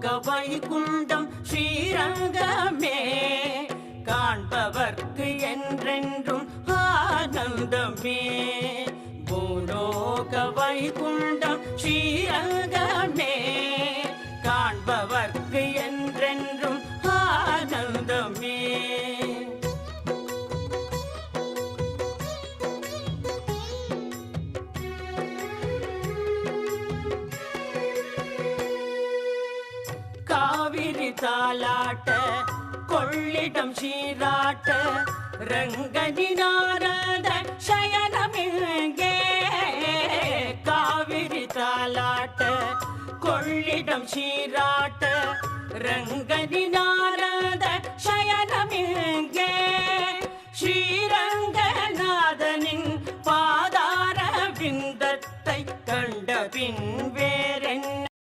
லோக வைகுண்டம் ஸ்ரீரங்கமே. காண்பவர்க்கு என்றென்றும் ஆனந்தமே. பூலோக வைகுண்டம் ஸ்ரீரங்கமே. காண்பவர்க்கு என்றென்றும் காவிரி தாலாட்ட கொள்ளிடம் சீராட்ட ரங்கனி நாரத சயனமிங்கே காவிரி தாலாட்ட கொள்ளிடம் சீராட்ட ரங்கனி நாரத சயனமிங்கே ஸ்ரீரங்கநாதனின் பாதார விந்தத்தை கண்ட பின் வேறென்ன